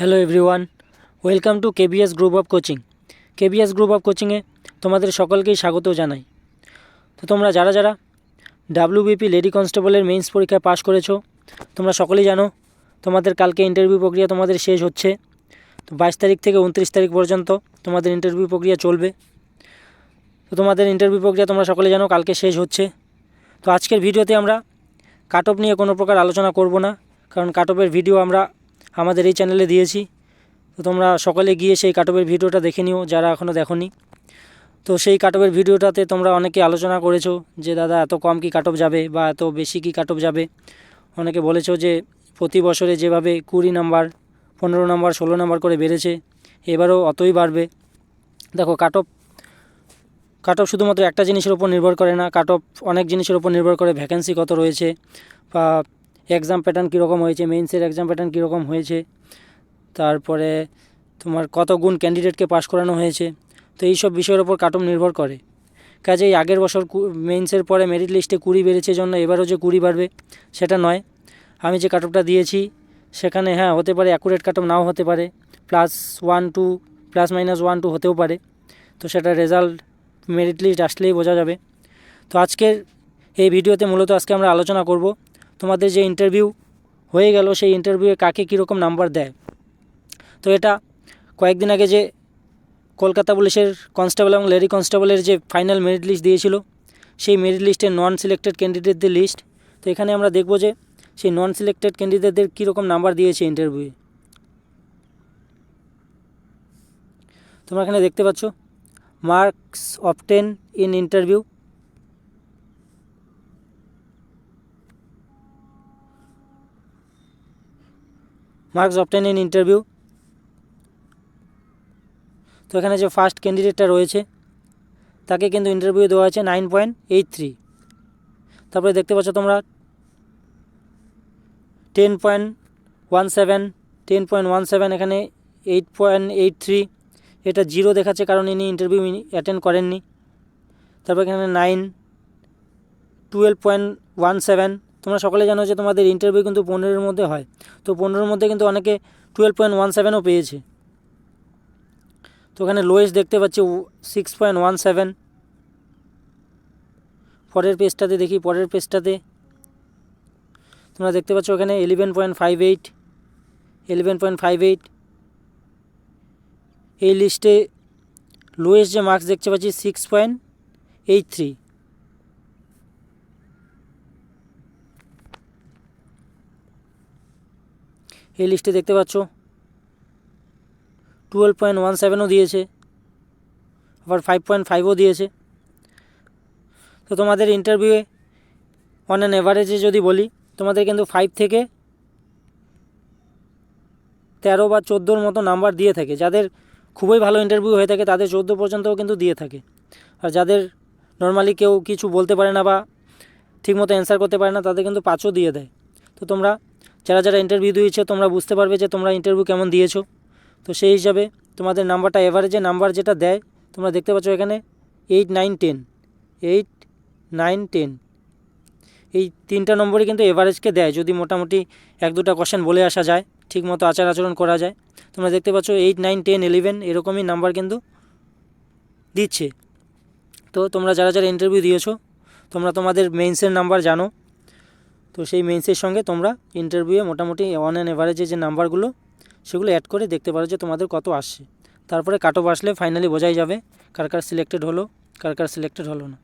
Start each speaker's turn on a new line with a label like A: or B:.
A: Hello everyone welcome to KBS group of coaching KBS group of কোচিংয়ে তোমাদের সকলকেই স্বাগত জানাই। তো তোমরা যারা যারা ডাব্লিউবিপি লেডি কনস্টেবলের মেন্স পরীক্ষায় পাশ করেছ, তোমরা সকলেই জানো, তোমাদের কালকে ইন্টারভিউ প্রক্রিয়া তোমাদের শেষ হচ্ছে। তো বাইশ তারিখ থেকে উনত্রিশ তারিখ পর্যন্ত তোমাদের ইন্টারভিউ প্রক্রিয়া চলবে। তো তোমাদের ইন্টারভিউ প্রক্রিয়া তোমরা সকলে জানো, কালকে শেষ হচ্ছে। তো আজকের ভিডিওতে আমরা কাট অফ নিয়ে কোনো প্রকার আলোচনা করব না, কারণ কাট অফের ভিডিও আমরা আমাদের এই চ্যানেলে দিয়েছি। তো তোমরা সকলে গিয়ে সেই কাটবের ভিডিওটা দেখে নিও, যারা এখনও দেখোনি। তো সেই কাটবের ভিডিওটাতে তোমরা অনেকে আলোচনা করেছ যে, দাদা, এত কম কি কাটব যাবে বা এত বেশি কি কাটব যাবে? অনেকে বলেছ যে, প্রতি বছরে যেভাবে কুড়ি নাম্বার, পনেরো নাম্বার, ষোলো নাম্বার করে বেড়েছে, এবারও অতই বাড়বে। দেখো কাট অফ কাট অফ শুধুমাত্র একটা জিনিসের উপর নির্ভর করে না কাট অফ অনেক জিনিসের উপর নির্ভর করে ভ্যাকেন্সি কত রয়েছে বা এক্সাম প্যাটার্ন কীরকম হয়েছে মেন্সের এক্সাম প্যাটার্ন কীরকম হয়েছে, তারপরে তোমার কত গুণ ক্যান্ডিডেটকে পাশ করানো হয়েছে, তো এই সব বিষয়ের ওপর কাটম নির্ভর করে। কাজেই আগের বছর মেন্সের পরে মেরিট লিস্টে কুড়ি বেড়েছে জন্য এবারও যে কুড়ি বাড়বে, সেটা নয়। আমি যে কাটপটা দিয়েছি, সেখানে হ্যাঁ হতে পারে অ্যাকুরেট কাটপ নাও হতে পারে plus one two plus minus one two হতেও পারে, তো সেটা রেজাল্ট মেরিট লিস্ট আসলেই বোঝা যাবে। তো আজকের এই ভিডিওতে মূলত আজকে আমরা আলোচনা করব তোমাদের যে ইন্টারভিউ হয়ে গেল, সেই ইন্টারভিউয়ে কাকে কীরকম নাম্বার দেয়? তো এটা কয়েকদিন আগে যে কলকাতা পুলিশের কনস্টেবল এবং লেডি কনস্টেবলের যে ফাইনাল মেরিট লিস্ট দিয়েছিল, সেই মেরিট লিস্টের নন সিলেক্টেড ক্যান্ডিডেটদের লিস্ট তো এখানে আমরা দেখব যে সেই নন সিলেক্টেড ক্যান্ডিডেটদের কীরকম নাম্বার দিয়েছে ইন্টারভিউয়ে তোমরা এখানে দেখতে পাচ্ছ marks obtain in interview marks obtain in interview তো এখানে যে ফার্স্ট ক্যান্ডিডেটটা রয়েছে, তাকে কিন্তু ইন্টারভিউ দেওয়া আছে নাইন পয়েন্ট এইট থ্রি তারপরে দেখতে পাচ্ছ তোমরা ten point one seven ten point one seven এখানে এইট পয়েন্ট এইট থ্রি এটা জিরো দেখাচ্ছে কারণ ইনি ইন্টারভিউ অ্যাটেন্ড করেননি। তারপর এখানে nine twelve point one seven তোমরা সকলে জানো যে তোমাদের ইন্টারভিউ কিন্তু পনেরোর মধ্যে হয়। তো পনেরোর মধ্যে কিন্তু অনেকে টুয়েলভ পয়েন্ট ওয়ান সেভেনও পেয়েছে। তো ওখানে লোয়েস্ট দেখতে পাচ্ছি সিক্স পয়েন্ট ওয়ান সেভেন পরের পেজটাতে দেখি, পরের পেজটাতে তোমরা দেখতে পাচ্ছ ওখানে eleven point five eight eleven point five eight এই লিস্টে লোয়েস্ট যে মার্কস দেখতে পাচ্ছি সিক্স পয়েন্ট এইট থ্রি এই লিস্টে দেখতে পাচ্ছ। টুয়েলভ পয়েন্ট ওয়ান সেভেনও দিয়েছে। আবার ফাইভ পয়েন্ট ফাইভও দিয়েছে। তো তোমাদের ইন্টারভিউয়ে অন অ্যান অ্যাভারেজে যদি বলি, তোমাদের কিন্তু ফাইভ থেকে তেরো বা চোদ্দোর মতো নাম্বার দিয়ে থাকে। যাদের খুবই ভালো ইন্টারভিউ হয়ে থাকে, তাদের চোদ্দ পর্যন্তও কিন্তু দিয়ে থাকে। আর যাদের নর্মালি কেউ কিছু বলতে পারে না বা ঠিকমতো অ্যান্সার করতে পারে না, তাদের কিন্তু পাঁচও দিয়ে দেয়। তো তোমরা যারা যারা ইন্টারভিউ দিয়েছ, তোমরা বুঝতে পারবে যে তোমরা ইন্টারভিউ কেমন দিয়েছ। তো সেই হিসাবে তোমাদের নাম্বারটা এভারেজে নাম্বার যেটা দেয়, তোমরা দেখতে পাচ্ছ এখানে eight nine ten eight nine ten এই তিনটা নম্বরই কিন্তু এভারেজকে দেয়, যদি মোটামুটি এক, দুটা কোশ্চেন বলে আসা যায়, ঠিকমতো আচার আচরণ করা যায়। তোমরা দেখতে পাচ্ছ এইট নাইন টেন ইলেভেন এরকমই নাম্বার কিন্তু দিচ্ছে। তো তোমরা যারা যারা ইন্টারভিউ দিয়েছ, তোমরা তোমাদের মেন্সের নাম্বার জানো। তো সেই মেন্সের সঙ্গে তোমরা ইন্টারভিউয়ে মোটামুটি ওয়ান অ্যান্ড এভারেজে যে নাম্বারগুলো সেগুলো অ্যাড করে দেখতে পারো যে তোমাদের কত আসছে। তারপরে কাট অফ আসলে ফাইনালি বোঝাই যাবে কার কার সিলেক্টেড হলো, কার কার সিলেক্টেড হলো না।